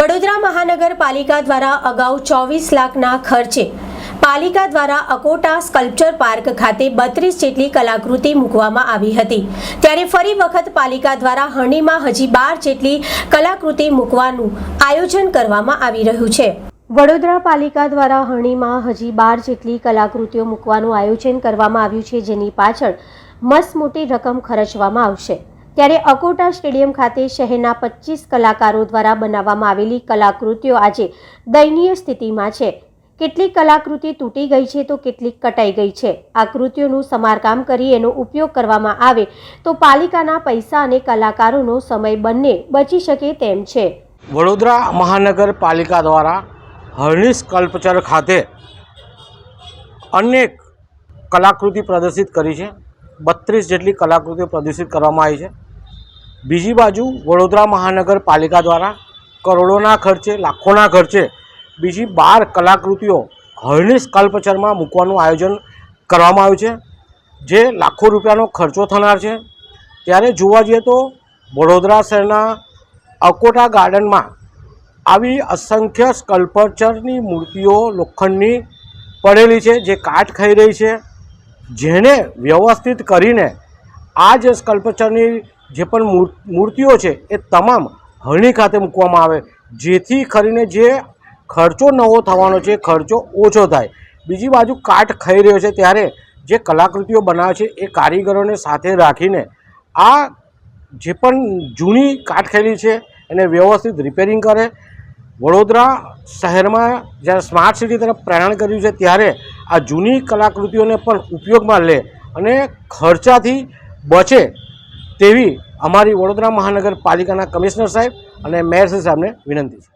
વડોદરા મહાનગરપાલિકા દ્વારા અગાઉ ચોવીસ લાખના ખર્ચે પાલિકા દ્વારા અકોટા સ્કલ્પચર પાર્ક ખાતે બત્રીસ જેટલી કલાકૃતિ મૂકવામાં આવી હતી. ત્યારે ફરી વખત પાલિકા દ્વારા હણીમાં હજી બાર જેટલી કલાકૃતિ મૂકવાનું આયોજન કરવામાં આવી રહ્યું છે. વડોદરા પાલિકા દ્વારા હણીમાં હજી બાર જેટલી કલાકૃતિઓ મૂકવાનું આયોજન કરવામાં આવ્યું છે, જેની પાછળ મસ્ત મોટી રકમ ખર્ચવામાં આવશે. ત્યારે અકોટા સ્ટેડિયમ ખાતે શહેરના પચીસ કલાકારો દ્વારા બનાવવામાં આવેલી કલાકૃતિઓ આજે દયનીય સ્થિતિમાં છે. કેટલીક કલાકૃતિ તૂટી ગઈ છે તો કેટલીક કટાઈ ગઈ છે. આ કૃતિઓનું સમારકામ કરી એનો ઉપયોગ કરવામાં આવે તો પાલિકાના પૈસા અને કલાકારોનો સમય બંને બચી શકે તેમ છે. વડોદરા મહાનગરપાલિકા દ્વારા હર્નિશ સ્કલ્પચર ખાતે અનેક કલાકૃતિ પ્રદર્શિત કરી છે. બત્રીસ જેટલી કલાકૃતિઓ પ્રદર્શિત કરવામાં આવી છે. બીજી બાજુ વડોદરા મહાનગરપાલિકા દ્વારા કરોડોના ખર્ચે, લાખોના ખર્ચે બીજી બાર કલાકૃતિઓ હરણી સ્કલ્પચરમાં મૂકવાનું આયોજન કરવામાં આવ્યું છે, જે લાખો રૂપિયાનો ખર્ચો થનાર છે. ત્યારે જોવા જઈએ તો વડોદરા શહેરના અકોટા ગાર્ડનમાં આવી અસંખ્ય સ્કલ્પચરની મૂર્તિઓ લોખંડની પડેલી છે, જે કાટ ખાઈ રહી છે. જેને વ્યવસ્થિત કરીને આ જે સ્કલ્પચરની જે પણ મૂર- મૂર્તિઓ છે, એ તમામ હરણી ખાતે મૂકવામાં આવે. જેથી કરીને જે ખર્ચો નવો થવાનો છે, ખર્ચો ઓછો થાય. બીજી બાજુ કાટ ખાઈ રહ્યો છે, ત્યારે જે કલાકૃતિઓ બનાવે છે, એ કારીગરોને સાથે રાખીને આ જે પણ જૂની કાટ ખાયેલી છે, એને વ્યવસ્થિત રિપેરિંગ કરે. વડોદરા શહેરમાં જ્યારે સ્માર્ટ સિટી તરફ પ્રયાણ કર્યું છે, ત્યારે આ જૂની કલાકૃતિઓને પણ ઉપયોગમાં લે અને ખર્ચાથી બચે. તેવી અમારી વડોદરા મહાનગરપાલિકાના કમિશનર સાહેબ અને મેયર સાહેબને વિનંતી છે.